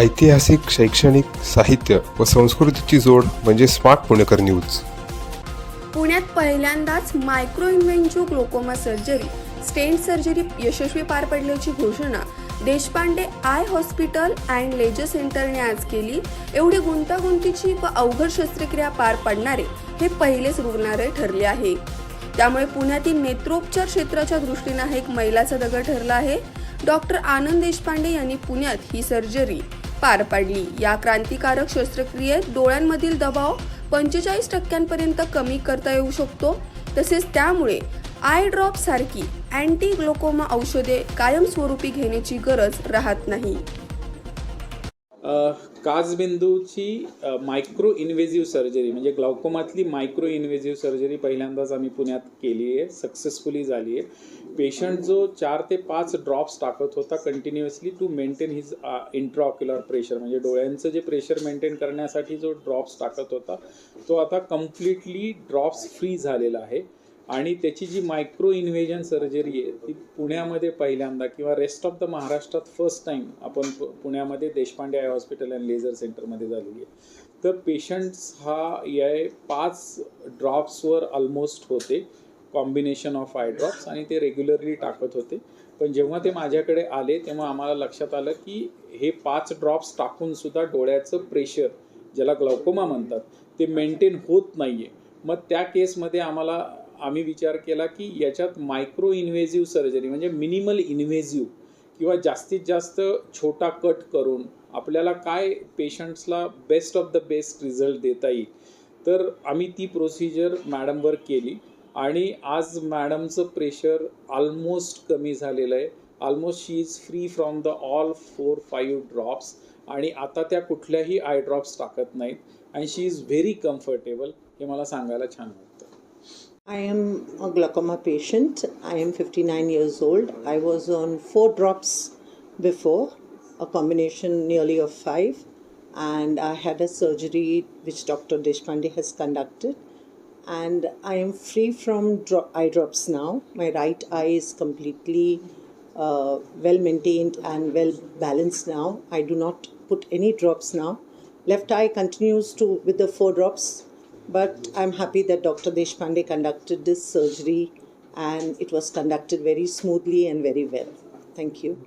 ऐतिहासिक शैक्षणिक साहित्य व संस्कृतीची जोड म्हणजे स्मार्ट पुणेकर न्यूज. पुण्यात पहिल्यांदाच micro inventive glaucoma surgery stent surgery यशस्वी पार पडल्याची घोषणा Deshpande eye hospital and laser सेंटरने आज केली. एवढी गुंतागुंतीची व अवघड शस्त्रक्रिया पार पाडणारे हे पहिलेच रुग्णालय ठरले आहे. त्यामुळे पुण्यातील नेत्रोपचार क्षेत्राच्या दृष्टीनं हा एक मैलाचा दगड ठरला आहे. डॉक्टर आनंद देशपांडे यांनी पुण्यात ही सर्जरी पार पाडली. या क्रांतिकारक शस्त्रक्रियेत डोळ्यांमधील दबाव पंचेचाळीस टक्क्यांपर्यंत कमी करता येऊ शकतो. तसेच त्यामुळे आय ड्रॉप सारखी अँटी ग्लोकोमा औषधे कायमस्वरूपी घेण्याची गरज राहत नाही. काजबिंदूची मायक्रो इन्व्हेझिव्ह सर्जरी म्हणजे ग्लाउकोमातली मायक्रो इन्व्हेझिव्ह सर्जरी पहिल्यांदाच आम्ही पुण्यात केली आहे सक्सेसफुली झाली आहे. पेशंट जो चार ते पाच ड्रॉप्स टाकत होता continuously to maintain his intraocular pressure म्हणजे डोळ्यांचं जे प्रेशर मेंटेन करण्यासाठी जो ड्रॉप्स टाकत होता तो आता कम्प्लिटली ड्रॉप्स फ्री झालेला आहे. आणि त्याची जी मायक्रो इन्व्हेजन सर्जरी आहे ती पुण्यामध्ये पहिल्यांदा किंवा रेस्ट ऑफ द महाराष्ट्रात फर्स्ट टाइम आपण पु- पुण्यामध्ये Deshpande eye hospital and laser सेंटरमध्ये झालेली आहे. तर पेशंट्स हा या पाच ड्रॉप्सवर ऑलमोस्ट होते कॉम्बिनेशन ऑफ आय ड्रॉप्स आणि ते रेग्युलरली टाकत होते. पण जेव्हा ते माझ्याकडे आले तेव्हा आम्हाला लक्षात आलं की हे पाच ड्रॉप्स टाकूनसुद्धा डोळ्याचं प्रेशर ज्याला ग्लौकोमा म्हणतात ते मेंटेन होत नाही आहे मग त्या केसमध्ये आम्हाला आम्ही विचार केला की याच्यात मायक्रो इन्व्हेझिव्ह सर्जरी म्हणजे मिनिमल इन्व्हेझिव्ह किंवा जास्तीत जास्त छोटा कट करून आपल्याला काय पेशंट्सला best of the best result देता येईल. तर आम्ही ती प्रोसिजर मॅडमवर केली आणि आज मॅडमचं प्रेशर ऑलमोस्ट कमी झालेलं आहे. Almost she is free from the all four five drops आणि आता त्या कुठल्याही आय ड्रॉप्स टाकत नाहीत. आणि शी इज व्हेरी कम्फर्टेबल हे मला सांगायला छान वाटतं I am a glaucoma patient. I am 59 years old. I was on four drops before, a combination nearly of five, and I had a surgery which Dr. Deshpande has conducted. And I am free from dro- eye drops now. My right eye is completely uh, well maintained and well balanced now. I do not put any drops now. Left eye continues to with the four drops, but I'm happy that Dr. Deshpande conducted this surgery and it was conducted very smoothly and very well. Thank you.